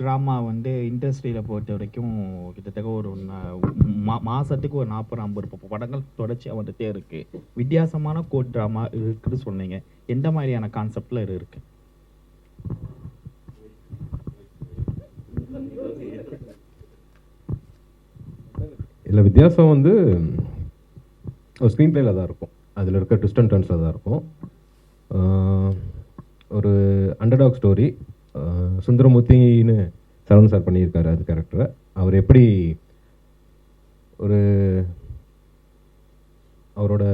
Drama வந்து இண்டஸ்ட்ரியில் பொறுத்த வரைக்கும் கிட்டத்தட்ட ஒரு மா- மாசத்துக்கு ஒரு நாற்பது ஐம்பது படங்கள் தொடர்ச்சியாக வந்துட்டே இருக்கு. வித்தியாசமான கோட் ட்ராமா இருக்குன்னு சொன்னீங்க. எந்த மாதிரியான கான்செப்டில் இது இருக்கு? இல்லை வித்தியாசம் வந்து ஒரு ஸ்க்ரீன் பிளேல தான் இருக்கும். அதில் இருக்க ட்விஸ்ட் அண்ட் டர்ன்ஸில் தான் இருக்கும். ஆஹ் ஒரு அண்டர்டாக் ஸ்டோரி சுந்தரமூர்த்தின்னு சரவணன் சார் பண்ணியிருக்காரு அது கேரக்டரை அவர் எப்படி ஒரு அவரோட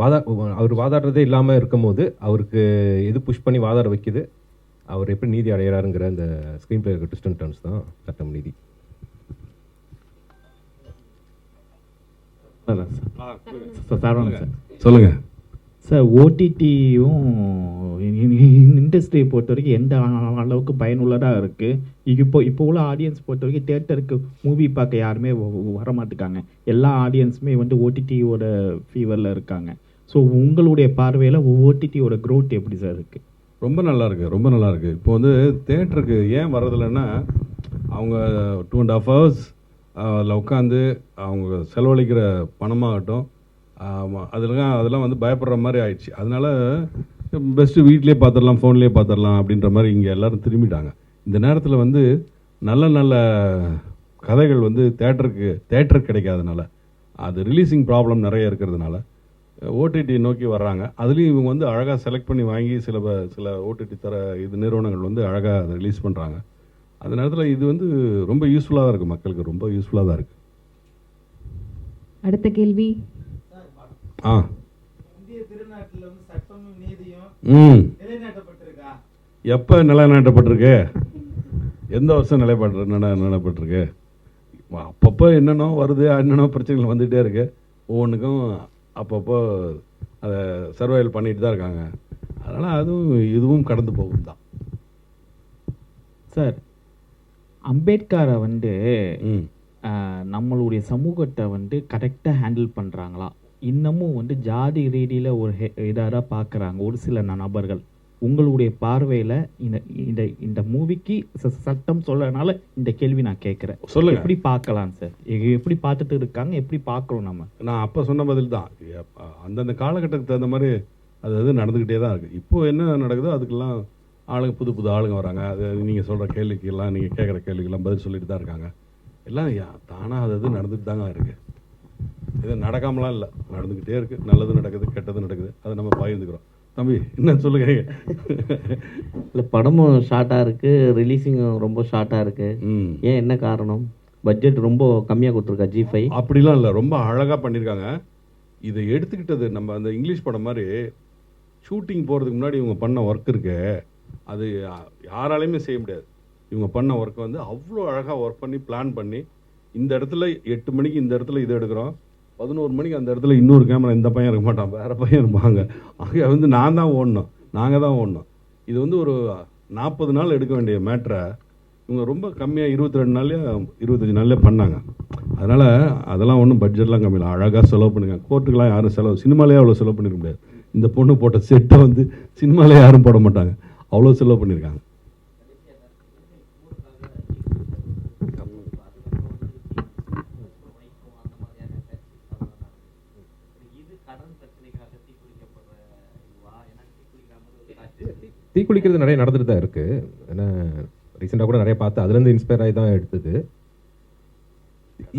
வாதா அவர் வாதாடுறதே இல்லாமல் இருக்கும்போது அவருக்கு எது புஷ் பண்ணி வாதாட வைக்குது அவர் எப்படி நீதி அடையிறாருங்கிற அந்த ஸ்க்ரீன் பிளே இருக்க ட்விஸ்ட் அண்ட் டர்ன்ஸ் தான் சட்டம் நீதி. சரவணன் சார். சொல்லுங்க. சார் ஓடிடியும் இண்டஸ்ட்ரியை பொறுத்த வரைக்கும் எந்த அளவுக்கு பயனுள்ளதாக இருக்குது இப்போ இப்போ உள்ள ஆடியன்ஸ் பொறுத்த வரைக்கும் தேட்டருக்கு மூவி பார்க்க யாருமே வர மாட்டுக்காங்க எல்லா ஆடியன்ஸுமே வந்து ஓடிடியோட ஃபீவரில் இருக்காங்க. ஸோ உங்களுடைய பார்வையில் ஓடிடியோட க்ரோத் எப்படி சார் இருக்குது ரொம்ப நல்லா இருக்குது ரொம்ப நல்லா இருக்குது இப்போ வந்து தேட்டருக்கு ஏன் வர்றதில்லைன்னா அவங்க டூ அண்ட் ஹாஃப் ஹவர்ஸ் அதில் உட்காந்து அவங்க செலவழிக்கிற பணமாகட்டும் ஆமாம் அதெல்லாம் அதெல்லாம் வந்து பயப்படுற மாதிரி ஆயிடுச்சு. அதனால பெஸ்ட்டு வீட்லேயே பார்த்துடலாம் ஃபோன்லேயே பார்த்துடலாம் அப்படின்ற மாதிரி இங்கே எல்லோரும் திரும்பிட்டாங்க. இந்த நேரத்தில் வந்து நல்ல நல்ல கதைகள் வந்து தேட்டருக்கு தேட்டருக்கு கிடைக்காதனால அது ரிலீஸிங் ப்ராப்ளம் நிறைய இருக்கிறதுனால ஓடிடி நோக்கி வர்றாங்க. அதுலேயும் இவங்க வந்து அழகாக செலக்ட் பண்ணி வாங்கி சில சில ஓடிடி தர இது நிறுவனங்கள் வந்து அழகாக அதை ரிலீஸ் பண்ணுறாங்க அந்த நேரத்தில் இது வந்து ரொம்ப யூஸ்ஃபுல்லாக தான் இருக்குது மக்களுக்கு. ரொம்ப யூஸ்ஃபுல்லாக தான் இருக்குது அடுத்த கேள்வி? ஆ. ம். எப்போ நிலைநாட்டப்பட்டிருக்கு? எந்த வருஷம் நிலைப்பட்டு நில நிலைப்பட்டிருக்கு அப்பப்போ என்னென்னோ வருது என்னென்னோ பிரச்சனைகள் வந்துகிட்டே இருக்கு. ஒவ்வொன்றுக்கும் அப்பப்போ அதை சர்வைவல் பண்ணிட்டு தான் இருக்காங்க. அதனால் அதுவும் இதுவும் கடந்து போகும் தான். சார் அம்பேத்கரை வந்து நம்மளுடைய சமூகத்தை வந்து கரெக்டாக ஹேண்டில் பண்ணுறாங்களா இன்னமும் வந்து ஜாதி ரீதியில் ஒரு இதாக பார்க்குறாங்க ஒரு சில நபர்கள். உங்களுடைய பார்வையில் இந்த இந்த இந்த மூவிக்கு சட்டம் சொல்லறதுனால இந்த கேள்வி நான் கேட்குறேன் சொல்லுங்க. எப்படி பார்க்கலாம் சார்? எப்படி பார்த்துட்டு இருக்காங்க? எப்படி பார்க்குறோம் நம்ம? நான் அப்போ சொன்ன பதில் தான். அந்தந்த காலகட்டத்துக்கு தகுந்த மாதிரி அது அது நடந்துக்கிட்டே தான் இருக்குது இப்போ என்ன நடக்குதோ அதுக்கெல்லாம் ஆளுங்க புது புது ஆளுங்க வராங்க. அது நீங்கள் சொல்கிற கேள்விக்கெல்லாம் நீங்கள் கேட்குற கேள்விக்கெல்லாம் பதில் சொல்லிட்டு தான் இருக்காங்க. எல்லாம் தானாக அது அது நடந்துட்டு தாங்க இருக்குது இது நடக்காமலாம் இல்லை. நடந்துக்கிட்டே இருக்குது நல்லது நடக்குது கெட்டது நடக்குது. அதை நம்ம பகிர்ந்துக்கிறோம். தம்பி என்ன சொல்லுங்க? இல்லை படமும் ஷார்ட்டாக இருக்குது ரிலீஸிங்கும் ரொம்ப ஷார்ட்டாக இருக்குது ம். ஏன் என்ன காரணம்? பட்ஜெட் ரொம்ப கம்மியாக கொடுத்துருக்கா ஜி ஃபைவ் அப்படிலாம் இல்லை. ரொம்ப அழகாக பண்ணியிருக்காங்க இதை எடுத்துக்கிட்டது நம்ம அந்த இங்கிலீஷ் படம் மாதிரி ஷூட்டிங் போகிறதுக்கு முன்னாடி இவங்க பண்ண ஒர்க் இருக்கு. அது யாராலையுமே செய்ய முடியாது. இவங்க பண்ண ஒர்க் வந்து அவ்வளோ அழகாக ஒர்க் பண்ணி பிளான் பண்ணி இந்த இடத்துல எட்டு மணிக்கு இந்த இடத்துல இது எடுக்கிறோம். பதினோரு மணிக்கு அந்த இடத்துல இன்னொரு கேமரா இந்த பையன் இருக்க மாட்டான் வேறு பையன் இருப்பாங்க. ஆக வந்து நான் தான் ஓடணும். நாங்கள் தான் ஓடணும். இது வந்து ஒரு நாற்பது நாள் எடுக்க வேண்டிய மேட்ரை இவங்க ரொம்ப கம்மியாக இருபத்தி ரெண்டு நாள்லேயே இருபத்தஞ்சி நாள்லேயே பண்ணாங்க. அதனால் அதெல்லாம் ஒன்றும் பட்ஜெட்லாம் கம்மி இல்லை. அழகாக செலவு பண்ணுங்க கோர்ட்டுக்கெலாம் யாரும் செலவு சினிமாலேயே அவ்வளோ செலவு பண்ணிருக்க முடியாது. இந்த பொண்ணு போட்ட செட்டை வந்து சினிமாலே யாரும் போட மாட்டாங்க. அவ்வளோ செலவு பண்ணியிருக்காங்க தீக்குளிக்கிறது நிறைய நடந்துட்டு தான் இருக்கு. ஏன்னா ரீசெண்டாக கூட நிறைய பார்த்து அதுலேருந்து இன்ஸ்பயர் ஆகி தான் எடுத்தது.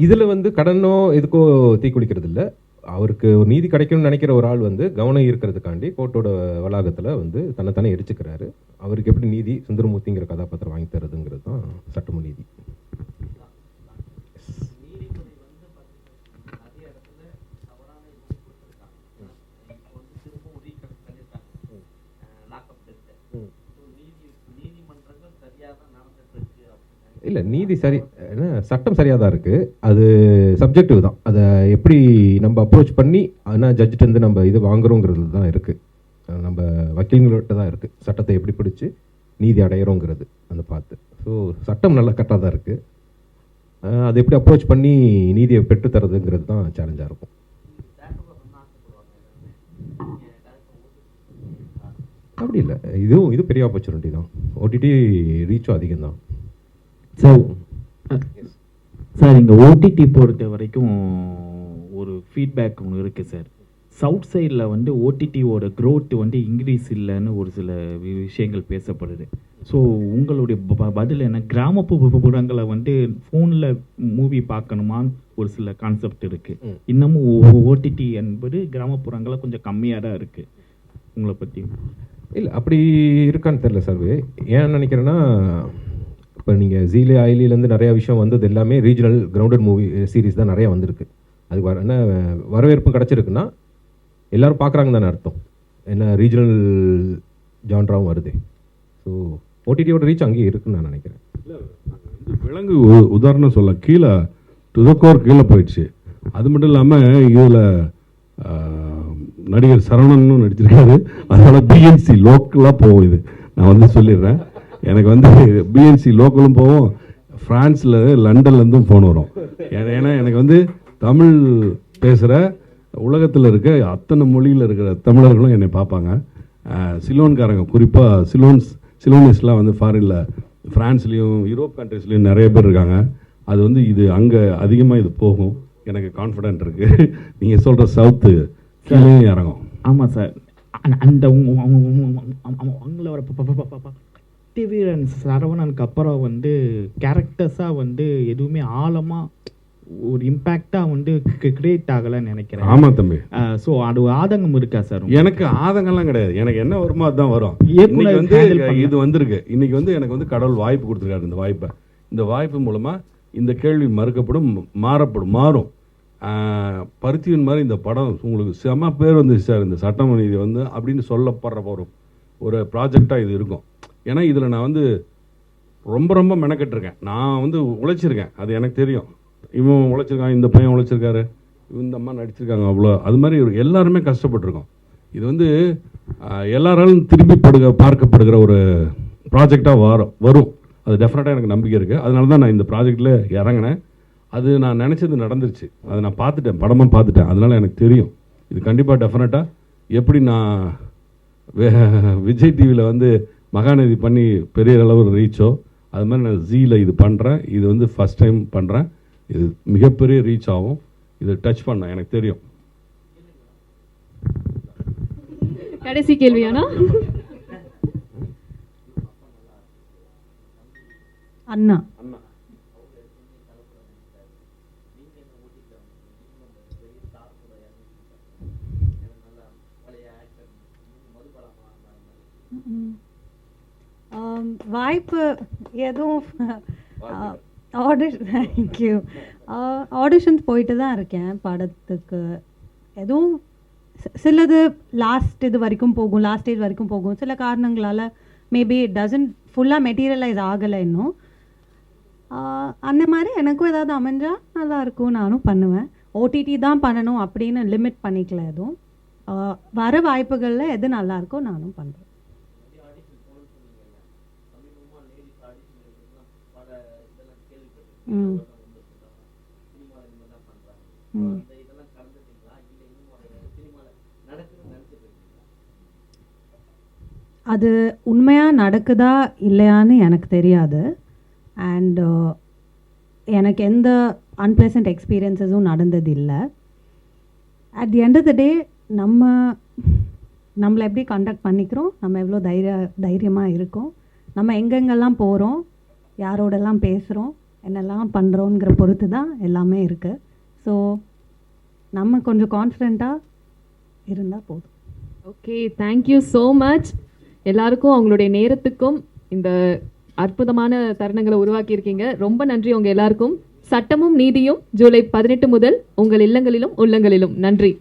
இதில் வந்து கடனோ எதுக்கோ தீக்குளிக்கிறது இல்லை. அவருக்கு ஒரு நீதி கிடைக்கும்னு நினைக்கிற ஒரு ஆள் வந்து கவனம் ஈர்க்கிறதுக்காண்டி கோர்ட்டோட வளாகத்தில் வந்து தன்னைத்தானே எரிச்சுக்கிறாரு. அவருக்கு எப்படி நீதி சுந்தரமூர்த்திங்கிற கதாபாத்திரம் வாங்கி தருதுங்கிறது தான் சட்டம நீதி. இல்லை நீதி சரி என்ன சட்டம் சரியாக தான் இருக்குது அது சப்ஜெக்டிவ் தான். அதை எப்படி நம்ம அப்ரோச் பண்ணி ஆனால் ஜட்ஜிட்ட நம்ம இது வாங்குறோங்கிறது தான் இருக்குது நம்ம வக்கீல்கள்கிட்ட தான் இருக்குது சட்டத்தை எப்படி பிடிச்சி நீதி அடையிறோங்கிறது அந்த பார்த்து. ஸோ சட்டம் நல்ல கரெக்டாக தான் இருக்குது அதை எப்படி அப்ரோச் பண்ணி நீதியை பெற்றுத்தரதுங்கிறது தான் சேலஞ்சாக இருக்கும். அப்படி இல்லை. இதுவும் இது பெரிய ஆப்பர்ச்சுனிட்டி தான். ஓடிடி ரீச்சும் அதிகம் தான் சார் சார் இங்கே ஓடிடி பொறுத்த வரைக்கும் ஒரு ஃபீட்பேக் ஒன்று இருக்குது சார். சவுத் சைடில் வந்து ஓடிடியோட growth வந்து இன்க்ரீஸ் இல்லைன்னு ஒரு சில விஷயங்கள் பேசப்படுது. ஸோ உங்களுடைய ப- பதில் என்ன? கிராமப்புறங்களை வந்து ஃபோனில் மூவி பார்க்கணுமான்னு ஒரு சில கான்செப்ட் இருக்குது. இன்னமும் ஓடிடி என்பது கிராமப்புறங்களில் கொஞ்சம் கம்மியாக தான் இருக்குது உங்களை பற்றி இல்லை அப்படி இருக்கான்னு தெரில சர்வே ஏன் நினைக்கிறேன்னா இப்போ நீங்கள் ஜீலே ஐலிலேருந்து நிறையா விஷயம் வந்தது எல்லாமே ரீஜனல் கிரவுண்டட் மூவி சீரிஸ் தான் நிறைய வந்திருக்கு. அதுக்கு வர என்ன வரவேற்பு கிடச்சிருக்குன்னா எல்லாரும் பார்க்குறாங்க தானே அர்த்தம். என்ன ரீஜனல் ஜான்ராவும் வருது. ஸோ ஓடிடியோட ரீச் அங்கேயே இருக்குன்னு நான் நினைக்கிறேன். இல்லை விலங்கு உ- உதாரணம் சொல்ல கீழே துதக்கோர் கீழே போயிடுச்சு. அது மட்டும் இல்லாமல் இதில் நடிகர் சரவணனும் நடிச்சிருக்காரு. அதனால் பிஎன்சி லோக்கலாக போகும் இது நான் வந்து சொல்லிடுறேன். எனக்கு வந்து பிஎன்சி லோக்கலும் போகும் ஃப்ரான்ஸில் லண்டன்லேருந்தும் ஃபோன் வரும். ஏன்னா எனக்கு வந்து தமிழ் பேசுகிற உலகத்தில் இருக்க அத்தனை மொழியில் இருக்கிற தமிழர்களும் என்னை பார்ப்பாங்க. சிலோன்காரங்க குறிப்பாக சிலோன்ஸ் சிலோனிஸ்ட்லாம் வந்து ஃபாரினில் ஃப்ரான்ஸ்லேயும் யூரோப் கண்ட்ரீஸ்லேயும் நிறைய பேர் இருக்காங்க. அது வந்து இது அங்கே அதிகமாக இது போகும். எனக்கு கான்ஃபிடென்ட் இருக்குது நீங்கள் சொல்கிற சவுத்து கீழே இறங்கும். ஆமாம் சார் அந்த- அந்த உங்க- உங்க- அவங்களோட ப- டிவிரன் சரவணனுக்கு அப்புறம் வந்து கேரக்டர்ஸாக வந்து எதுவுமே ஆழமாக ஒரு இம்பேக்டாக வந்து கிரியேட் ஆகலைன்னு நினைக்கிறேன். ஆமாம் தம்பி. ஸோ அது ஒரு ஆதங்கம் இருக்கா சார்? எனக்கு ஆதங்கம்லாம் கிடையாது. எனக்கு என்ன வருமோ அதுதான் வரும். இன்னைக்கு வந்து இது வந்திருக்கு. இன்னைக்கு வந்து எனக்கு வந்து கடவுள் வாய்ப்பு கொடுத்துருக்காரு இந்த வாய்ப்பை. இந்த வாய்ப்பு மூலமா இந்த கேள்வி மறுக்கப்படும் மாறப்படும் மாறும். பருத்தியின் மாதிரி இந்த படம் உங்களுக்கு செம பேர் வந்துச்சு சார். இந்த சட்டம நீதி வந்து அப்படின்னு சொல்லப்படுற ஒரு ஒரு ப்ராஜெக்டாக இது இருக்கும். ஏன்னா இதில் நான் வந்து ரொம்ப ரொம்ப மெனக்கெட்டிருக்கேன். நான் வந்து உழைச்சிருக்கேன். அது எனக்கு தெரியும். இவன் உழைச்சிருக்கான் இந்த பையன் உழைச்சிருக்காரு இந்த அம்மா நடிச்சிருக்காங்க அவ்வளோ. அது மாதிரி எல்லாருமே கஷ்டப்பட்டிருக்கோம். இது வந்து எல்லாராலும் திரும்பி படுக பார்க்கப்படுகிற ஒரு ப்ராஜெக்டாக வரும் வரும். அது டெஃபினட்டாக எனக்கு நம்பிக்கை இருக்குது அதனால தான் நான் இந்த ப்ராஜெக்டில் இறங்கினேன். அது நான் நினச்சது நடந்துருச்சு. அதை நான் பார்த்துட்டேன் படமாக பார்த்துட்டேன். அதனால் எனக்கு தெரியும். இது கண்டிப்பாக டெஃபினட்டாக எப்படி நான் விஜய் டிவியில் வந்து மகாநதி பண்ணி பெரிய அளவு ரீச்சோ அது மாதிரி நான் ஜீல இது பண்ணுறேன் இது வந்து ஃபஸ்ட் டைம் பண்ணுறேன் இது மிகப்பெரிய ரீச் ஆகும். இது டச் பண்ண எனக்கு தெரியும். கடைசி கேள்வியானா? அண்ணா. ஆம், வாய்ப்பு எதுவும் ஆடிஷன் தேங்க்யூ ஆடிஷன்ஸ் போயிட்டு தான் இருக்கேன் படத்துக்கு. எதுவும் சிலது லாஸ்ட் இது வரைக்கும் போகும் லாஸ்ட் ஸ்டேஜ் வரைக்கும் போகும். சில காரணங்களால் மேபி இட் டசன்ட் ஃபுல்லாக மெட்டீரியலைஸ் ஆகலை இன்னும். அந்த மாதிரி எனக்கும் ஏதாவது அமைஞ்சா நல்லா இருக்கும் நானும் பண்ணுவேன். ஓடிடி தான் பண்ணணும் அப்படின்னு லிமிட் பண்ணிக்கல எதுவும். வர வாய்ப்புகளில் எது நல்லா இருக்கோ நானும் பண்ணுறேன் ம். ம். அது உண்மையாக நடக்குதா இல்லையான்னு எனக்கு தெரியாது. அண்ட் எனக்கு எந்த அன்பிளசன்ட் எக்ஸ்பீரியன்ஸஸும் நடந்தது இல்லை at the end of the day நம்ம நம்மளை எப்படி கண்டக்ட் பண்ணிக்கிறோம்? நம்ம எவ்வளோ தைரிய தைரியமாக இருக்கோம்? நம்ம எங்கெங்கெல்லாம் போகிறோம் யாரோடெல்லாம் பேசுகிறோம் என்னெல்லாம் பண்ணுறோங்கிற பொறுத்து தான் எல்லாமே இருக்குது ஸோ நம்ம கொஞ்சம் கான்ஃபிடெண்ட்டாக இருந்தால் போதும். ஓகே தேங்க்யூ ஸோ மச் எல்லாருக்கும் அவங்களுடைய நேரத்துக்கும் இந்த அற்புதமான தருணங்களை உருவாக்கியிருக்கீங்க ரொம்ப நன்றி உங்கள் எல்லாருக்கும். சட்டமும் நீதியும் ஜூலை பதினெட்டு முதல் உங்கள் இல்லங்களிலும் உள்ளங்களிலும். நன்றி.